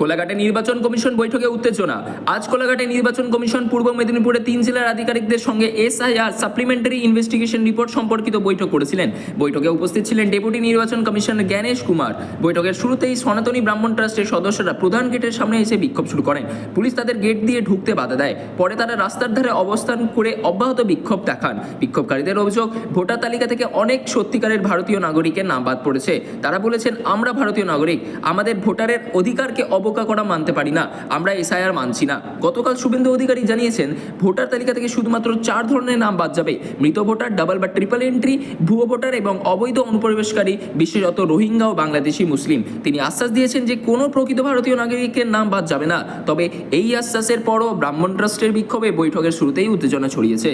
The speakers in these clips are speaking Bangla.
কোলাঘাটে নির্বাচন কমিশন বৈঠকে উত্তেজনা। আজ কোলাঘাটে নির্বাচন কমিশন পূর্ব মেদিনীপুরে তিন জেলার আধিকারিকদের সঙ্গে এসআইআর সাপ্লিমেন্টারি ইনভেস্টিগেশন রিপোর্ট সম্পর্কিত বৈঠক করেছিলেন। বৈঠকে উপস্থিত ছিলেন ডেপুটি নির্বাচন কমিশনার জ্ঞানেশ কুমার। বৈঠকের শুরুতেই সনাতনী ব্রাহ্মণ ট্রাস্টের সদস্যরা প্রধান গেটের সামনে এসে বিক্ষোভ শুরু করেন। পুলিশ তাদের গেট দিয়ে ঢুকতে বাধা দেয়। পরে তারা রাস্তার ধারে অবস্থান করে অব্যাহত বিক্ষোভ দেখান। বিক্ষোভকারীদের অভিযোগ, ভোটার তালিকা থেকে অনেক সত্যিকারের ভারতীয় নাগরিকের নাম বাদ পড়েছে। তারা বলেছেন, আমরা ভারতীয় নাগরিক। আমাদের ভোটারের অধিকারকে অবজ্ঞা করা মানতে পারি না। আমরা এসআইআর মানছি না। গতকাল শুভেন্দু অধিকারী জানিয়েছেন, ভোটার তালিকা থেকে শুধুমাত্র চার ধরনের নাম বাদ যাবে। মৃত ভোটার, ডাবল বা ট্রিপল এন্ট্রি, ভুয়ো ভোটার এবং অবৈধ অনুপ্রবেশকারী, বিশেষত রোহিঙ্গা ও বাংলাদেশি মুসলিম। তিনি আশ্বাস দিয়েছেন যে কোনো প্রকৃত ভারতীয় নাগরিকের নাম বাদ যাবে না। তবে এই আশ্বাসের পরও ব্রাহ্মণ ট্রাস্টের বিক্ষোভে বৈঠকের শুরুতেই উত্তেজনা ছড়িয়েছে।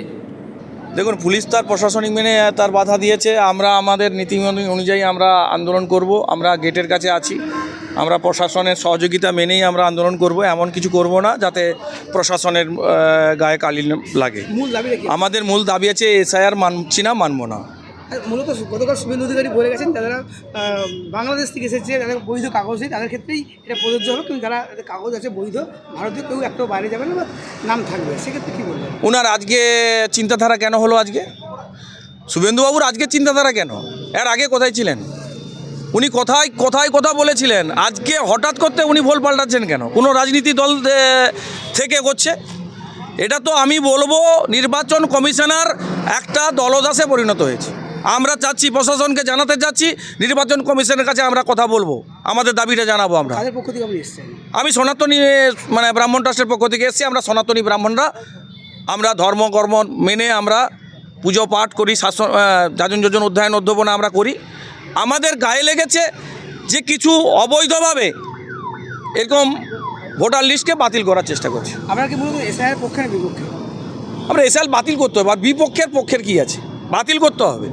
দেখুন, পুলিশ তার প্রশাসনিক মেনে তার বাধা দিয়েছে। আমরা আমাদের নীতি অনুযায়ী আমরা আন্দোলন করব। আমরা গেটের কাছে আছি। আমরা প্রশাসনের সহযোগিতা মেনেই আমরা আন্দোলন করব এমন কিছু করব না যাতে প্রশাসনের গায়ে কালি লাগে। আমাদের মূল দাবি আছে এসআইআর মানছি না মানবো না। মূলত গতকাল শুভেন্দু অধিকারী বলে গেছেন যারা বাংলাদেশ থেকে এসেছে যাদের বৈধ কাগজ নেই তাদের ক্ষেত্রেই এটা প্রযোজ্য হবে কিন্তু যারা কাগজ আছে বৈধ ভারতীয় কেউ একটাও বাইরে যাবে না বা নাম থাকবে। সেক্ষেত্রে কী বলবেন? ওনার আজকে চিন্তাধারা কেন হলো আজকে? শুভেন্দুবাবুর আজকে চিন্তাধারা কেন? এর আগে কোথায় ছিলেন? উনি কোথায় কোথায় কথা বলেছিলেন। আজকে হঠাৎ করতে উনি ভোল পাল্টাচ্ছেন কেন? কোনো রাজনীতি দল থেকে করছে? এটা তো আমি বলব নির্বাচন কমিশনার একটা দলদাসে পরিণত হয়েছে। আমরা চাচ্ছি প্রশাসনকে জানাতে চাচ্ছি নির্বাচন কমিশনের কাছে আমরা কথা বলব। আমাদের দাবিটা জানাব আমরা। আমি সনাতনী মানে ব্রাহ্মণ ট্রাস্টের পক্ষ থেকে এসেছি আমরা সনাতনী ব্রাহ্মণরা। আমরা ধর্ম কর্ম মেনে আমরা পুজো পাঠ করি শাসন যাজন যোজন অধ্যয়ন অধ্যাপনা আমরা করি। আমাদের গায়ে লেগেছে যে কিছু অবৈধভাবে এরকম ভোটার লিস্টকে বাতিল করার চেষ্টা করছে। আপনারা কি মূলত এসআইয়ের পক্ষে বিপক্ষে? আমরা এসএল বাতিল করতে হবে আর বিপক্ষের পক্ষের কি আছে? বাতিল করতে হবে।